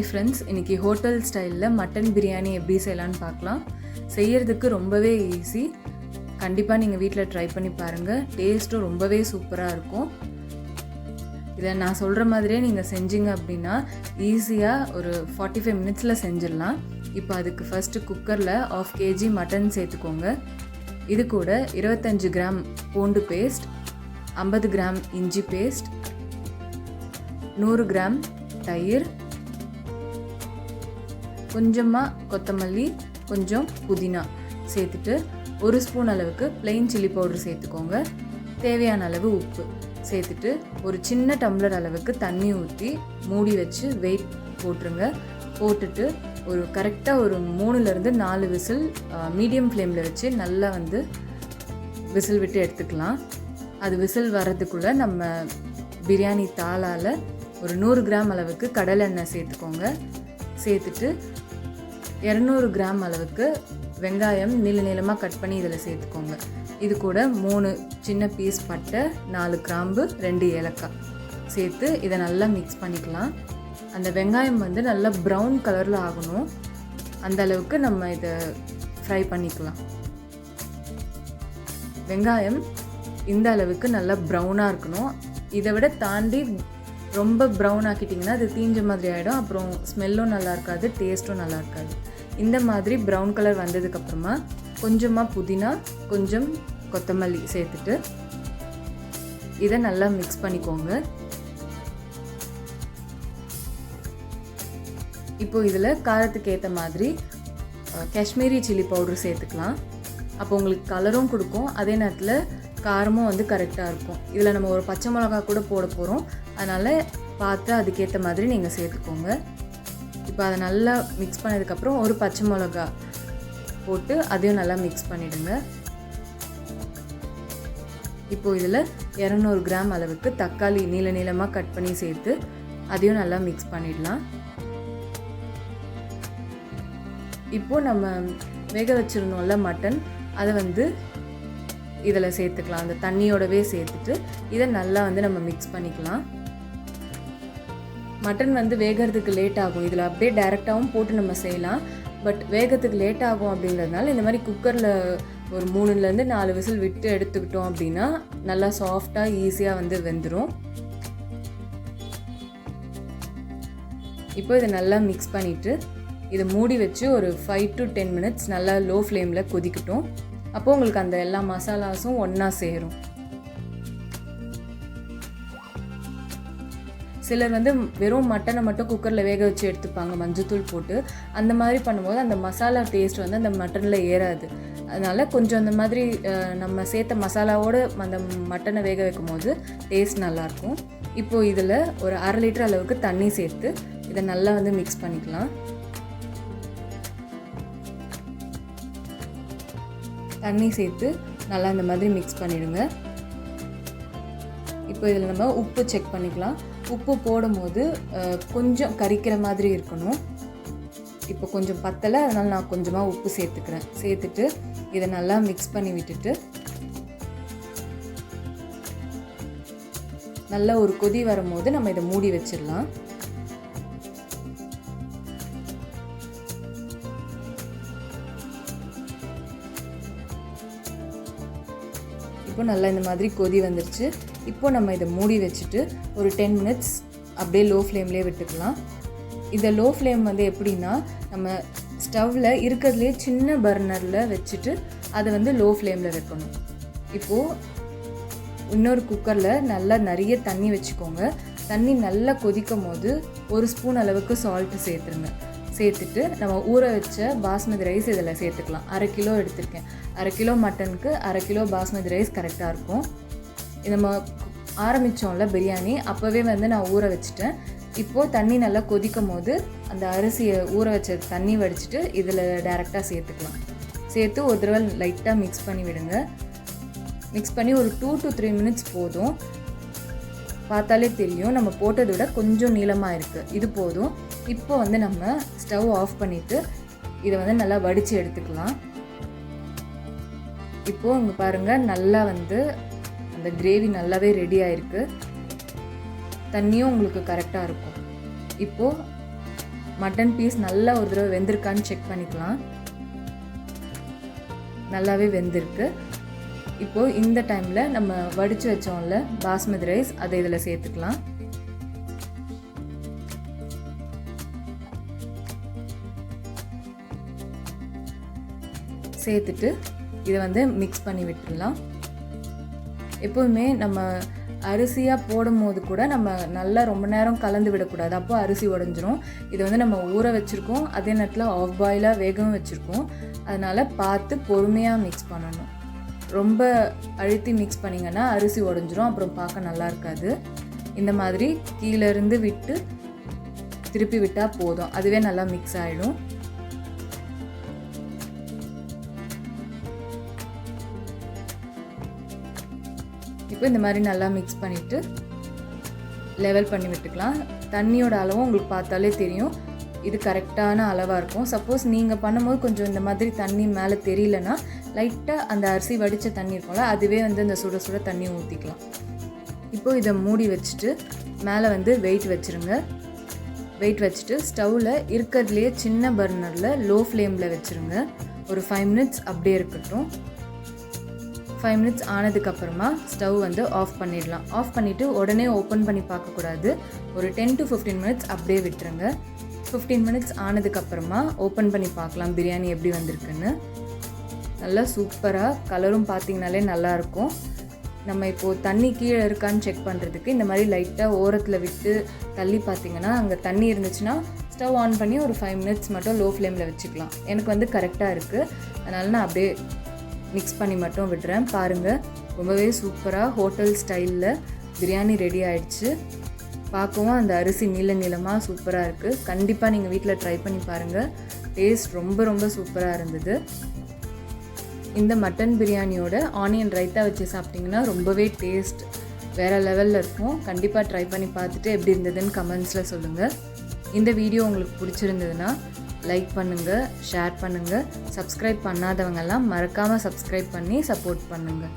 Hi friends இன்றைக்கி hotel ஸ்டைலில் mutton biryani எப்படி செய்யலான்னு பார்க்கலாம். செய்கிறதுக்கு ரொம்பவே ஈஸி கண்டிப்பாக நீங்கள் வீட்டில் ட்ரை பண்ணி பாருங்கள் டேஸ்ட்டும் ரொம்பவே சூப்பராக இருக்கும். இதை நான் சொல்கிற மாதிரியே நீங்கள் செஞ்சீங்க அப்படின்னா ஈஸியாக ஒரு ஃபார்ட்டி ஃபைவ் மினிட்ஸில் செஞ்சிடலாம். இப்போ அதுக்கு ஃபஸ்ட்டு குக்கரில் ஆஃப் கேஜி மட்டன் சேர்த்துக்கோங்க. இது கூட இருபத்தஞ்சு கிராம் பூண்டு பேஸ்ட் ஐம்பது கிராம் இஞ்சி பேஸ்ட் நூறு கிராம் தயிர் கொஞ்சமாக கொத்தமல்லி கொஞ்சம் புதினா சேர்த்துட்டு ஒரு ஸ்பூன் அளவுக்கு பிளெயின் சில்லி பவுடர் சேர்த்துக்கோங்க. தேவையான அளவு உப்பு சேர்த்துட்டு ஒரு சின்ன டம்ளர் அளவுக்கு தண்ணி ஊற்றி மூடி வச்சு வெயிட் போட்டுருங்க. போட்டுட்டு ஒரு கரெக்டாக ஒரு மூணுலேருந்து நாலு விசில் மீடியம் ஃப்ளேமில் வச்சு நல்லா வந்து விசில் விட்டு எடுத்துக்கலாம். அது விசில் வர்றதுக்குள்ளே நம்ம பிரியாணி தாளால் ஒரு நூறு கிராம் அளவுக்கு கடலெண்ணெய் சேர்த்துக்கோங்க. சேர்த்துட்டு இரநூறு கிராம் அளவுக்கு வெங்காயம் நீள நீளமாக கட் பண்ணி இதில் சேர்த்துக்கோங்க. இது கூட மூணு சின்ன பீஸ் பட்டை நாலு கிராம்பு ரெண்டு ஏலக்காய் சேர்த்து இதை நல்லா மிக்ஸ் பண்ணிக்கலாம். அந்த வெங்காயம் வந்து நல்லா ப்ரௌன் கலரில் ஆகணும். அந்த அளவுக்கு நம்ம இதை ஃப்ரை பண்ணிக்கலாம். வெங்காயம் இந்த அளவுக்கு நல்லா ப்ரௌனாக இருக்கணும். இதை விட தாண்டி ரொம்ப ப்ரௌன் ஆக்கிட்டிங்கன்னா அது தீஞ்ச மாதிரி ஆகிடும் அப்புறம் ஸ்மெல்லும் நல்லா இருக்காது டேஸ்ட்டும் நல்லா இருக்காது. இந்த மாதிரி ப்ரௌன் கலர் வந்ததுக்கப்புறமா கொஞ்சமாக புதினா கொஞ்சம் கொத்தமல்லி சேர்த்துட்டு இதை நல்லா மிக்ஸ் பண்ணிக்கோங்க. இப்போ இதில் காரத்துக்கு ஏற்ற மாதிரி காஷ்மீரி சில்லி பவுடர் சேர்த்துக்கலாம். அப்போ உங்களுக்கு கலரும் கொடுக்கும். அதே நேரத்தில் காரமும் வந்து கரெக்டாக இருக்கும். இதில் நம்ம ஒரு பச்சை மிளகா கூட போட போகிறோம் அதனால் பார்த்து அதுக்கேற்ற மாதிரி நீங்கள் சேர்த்துக்கோங்க. இப்போ அதை நல்லா மிக்ஸ் பண்ணதுக்கப்புறம் ஒரு பச்சை மிளகா போட்டு அதையும் நல்லா மிக்ஸ் பண்ணிவிடுங்க இப்போ இதில் இரநூறு கிராம் அளவுக்கு தக்காளி நீள நீளமாக கட் பண்ணி சேர்த்து அதையும் நல்லா மிக்ஸ் பண்ணிடலாம். இப்போது நம்ம வேக வச்சிருந்தோம்ல மட்டன் அதை வந்து இதில் சேர்த்துக்கலாம். அந்த தண்ணியோடவே சேர்த்துட்டு இதை நல்லா வந்து நம்ம மிக்ஸ் பண்ணிக்கலாம். மட்டன் வந்து வேகிறதுக்கு லேட் ஆகும். இதில் அப்படியே டைரெக்டாகவும் போட்டு நம்ம செய்யலாம். பட் வேகத்துக்கு லேட் ஆகும் அப்படிங்கிறதுனால இந்த மாதிரி குக்கரில் ஒரு மூணுலேருந்து நாலு விசில் விட்டு எடுத்துக்கிட்டோம் அப்படின்னா நல்லா சாஃப்டாக ஈஸியாக வந்து வெந்துடும் இப்போ இதை நல்லா மிக்ஸ் பண்ணிவிட்டு இதை மூடி வச்சு ஒரு ஃபைவ் டு டென் மினிட்ஸ் நல்லா லோ ஃப்ளேமில் கொதிக்கட்டும். அப்போது உங்களுக்கு அந்த எல்லா மசாலாஸும் ஒன்றா சேரும். சிலர் வந்து வெறும் மட்டனை மட்டும் குக்கரில் வேக வச்சு எடுத்துப்பாங்க. மஞ்சத்தூள் போட்டு அந்த மாதிரி பண்ணும்போது அந்த மசாலா டேஸ்ட் வந்து அந்த மட்டனில் ஏறாது. அதனால் கொஞ்சம் அந்த மாதிரி நம்ம சேர்த்த மசாலாவோடு அந்த மட்டனை வேக வைக்கும் போது டேஸ்ட் நல்லாயிருக்கும். இப்போது இதில் ஒரு அரை லிட்டர் அளவுக்கு தண்ணி சேர்த்து இதை நல்லா வந்து மிக்ஸ் பண்ணிக்கலாம். தண்ணி சேர்த்து நல்லா இந்த மாதிரி மிக்ஸ் பண்ணிடுங்க. இப்போ இதில் நம்ம உப்பு செக் பண்ணிக்கலாம். உப்பு போடும்போது கொஞ்சம் கறிக்கிற மாதிரி இருக்கணும். இப்போ கொஞ்சம் பத்தலை அதனால் நான் கொஞ்சமாக உப்பு சேர்த்துக்கிறேன். சேர்த்துட்டு இதை நல்லா மிக்ஸ் பண்ணி விட்டுட்டு நல்ல ஒரு கொதி வரும்போது நம்ம இதை மூடி வச்சிடலாம். இப்போ நல்லா இந்த மாதிரி கொதி வந்துருச்சு. இப்போ நம்ம இதை மூடி வச்சுட்டு ஒரு டென் மினிட்ஸ் அப்படியே லோ ஃப்ளேம்லேயே விட்டுக்கலாம். இதை லோ ஃப்ளேம் வந்து எப்படின்னா நம்ம ஸ்டவ்வில் இருக்கிறதுலே சின்ன பர்னரில் வச்சுட்டு அதை வந்து லோ ஃப்ளேமில் வைக்கணும். இப்போது இன்னொரு குக்கரில் நல்லா நிறைய தண்ணி வச்சுக்கோங்க. தண்ணி நல்லா கொதிக்கும் போது ஒரு ஸ்பூன் அளவுக்கு சால்ட்டு சேர்த்துருங்க. சேர்த்துட்டு நம்ம ஊற வச்ச பாஸ்மதி ரைஸ் இதில் சேர்த்துக்கலாம். அரை கிலோ எடுத்திருக்கேன். அரை கிலோ மட்டனுக்கு அரை கிலோ பாஸ்மதி ரைஸ் கரெக்டாக இருக்கும். நம்ம ஆரம்பித்தோம்ல பிரியாணி அப்போவே வந்து நான் ஊற வச்சுட்டேன். இப்போது தண்ணி நல்லா கொதிக்கும் போது அந்த அரிசியை ஊற வச்ச தண்ணி வடிச்சிட்டு இதில் டேரெக்டாக சேர்த்துக்கலாம். சேர்த்து ஒரு தடவை லைட்டாக மிக்ஸ் பண்ணி விடுங்க. மிக்ஸ் பண்ணி ஒரு டூ டு த்ரீ மினிட்ஸ் போதும். பார்த்தாலே தெரியும். நம்ம போட்டதை விட கொஞ்சம் நீளமாக இருக்குது இது போதும். இப்போ வந்து நம்ம ஸ்டவ் ஆஃப் பண்ணிவிட்டு இதை வந்து நல்லா வடித்து எடுத்துக்கலாம். இப்போது இங்கே பாருங்கள் நல்லா வந்து அந்த கிரேவி நல்லாவே ரெடி ஆயிருக்கு. தண்ணியும் உங்களுக்கு கரெக்டாக இருக்கும். இப்போது மட்டன் பீஸ் நல்லா ஒரு தடவை வெந்திருக்கான்னு செக் பண்ணிக்கலாம். நல்லாவே வெந்திருக்கு. இப்போது இந்த டைமில் நம்ம வடித்து வச்சோம்ல பாஸ்மதி ரைஸ் அதை இதில் சேர்த்துக்கலாம். சேர்த்துட்டு இதை வந்து மிக்ஸ் பண்ணி விட்டுடலாம். எப்போதுமே நம்ம அரிசியாக போடும் போது கூட நம்ம நல்லா ரொம்ப நேரம் கலந்து விடக்கூடாது. அப்போ அரிசி உடஞ்சிரும். இதை வந்து நம்ம ஊற வச்சுருக்கோம். அதே நேரத்தில் ஆஃப் பாயிலாக வேகவும் வச்சுருக்கோம். அதனால் பார்த்து பொறுமையாக மிக்ஸ் பண்ணணும். ரொம்ப அழுத்தி மிக்ஸ் பண்ணிங்கன்னா அரிசி உடஞ்சிரும். அப்புறம் பார்க்க நல்லா இருக்காது. இந்த மாதிரி கீழேருந்து விட்டு திருப்பி விட்டால் போதும். அதுவே நல்லா மிக்ஸ் ஆகிடும் இப்போ இந்த மாதிரி நல்லா மிக்ஸ் பண்ணிவிட்டு லெவல் பண்ணி விட்டுக்கலாம். தண்ணியோட அளவும் உங்களுக்கு பார்த்தாலே தெரியும். இது கரெக்டான அளவாக இருக்கும். சப்போஸ் நீங்கள் பண்ணும்போது கொஞ்சம் இந்த மாதிரி தண்ணி மேலே தெரியலனா லைட்டாக அந்த அரிசி வடித்த தண்ணி இருக்கும்ல அதுவே வந்து அந்த சுட சுட தண்ணி ஊற்றிக்கலாம் இப்போது இதை மூடி வச்சுட்டு மேலே வந்து வெயிட் வச்சுருங்க. வெயிட் வச்சுட்டு ஸ்டவ்வில் இருக்கிறதுலேயே சின்ன பர்னரில் லோ ஃப்ளேமில் வச்சுருங்க. ஒரு ஃபைவ் மினிட்ஸ் அப்படியே இருக்கட்டும். ஃபைவ் மினிட்ஸ் ஆனதுக்கப்புறமா ஸ்டவ் வந்து ஆஃப் பண்ணிடலாம். ஆஃப் பண்ணிவிட்டு உடனே ஓப்பன் பண்ணி பார்க்கக்கூடாது. ஒரு டென் டு ஃபிஃப்டீன் மினிட்ஸ் அப்படியே விட்டுருங்க. ஃபிஃப்டீன் மினிட்ஸ் ஆனதுக்கப்புறமா ஓப்பன் பண்ணி பார்க்கலாம் பிரியாணி எப்படி வந்திருக்குன்னு. நல்லா சூப்பராக கலரும் பார்த்திங்கனாலே நல்லாயிருக்கும் நம்ம இப்போது தண்ணி கீழே இருக்கான்னு செக் பண்ணுறதுக்கு இந்த மாதிரி லைட்டாக ஓரத்தில் விட்டு தள்ளி பார்த்தீங்கன்னா அங்கே தண்ணி இருந்துச்சுன்னா ஸ்டவ் ஆன் பண்ணி ஒரு ஃபைவ் மினிட்ஸ் மட்டும் லோ ஃப்ளேமில் வச்சுக்கலாம். எனக்கு வந்து கரெக்டாக இருக்குது அதனால் நான் அப்படியே மிக்ஸ் பண்ணி மட்டும் விடுறேன். பாருங்கள் ரொம்பவே சூப்பராக ஹோட்டல் ஸ்டைலில் பிரியாணி ரெடி ஆயிடுச்சு. பார்க்கவும் அந்த அரிசி நீள நீளமாக சூப்பராக இருக்குது கண்டிப்பாக நீங்கள் வீட்டில் ட்ரை பண்ணி பாருங்கள் டேஸ்ட் ரொம்ப ரொம்ப சூப்பராக இருந்தது. இந்த மட்டன் பிரியாணியோட ஆனியன் ரைத்தா வச்சு சாப்பிட்டிங்கன்னா ரொம்பவே டேஸ்ட் வேறு லெவலில் இருக்கும். கண்டிப்பாக ட்ரை பண்ணி பார்த்துட்டு எப்படி இருந்ததுன்னு கமெண்ட்ஸில் சொல்லுங்கள் இந்த வீடியோ உங்களுக்கு பிடிச்சிருந்ததுன்னா லைக் பண்ணுங்கள் ஷேர் பண்ணுங்கள் சப்ஸ்கிரைப் பண்ணாதவங்கெல்லாம் மறக்காமல் சப்ஸ்கிரைப் பண்ணி சப்போர்ட் பண்ணுங்கள்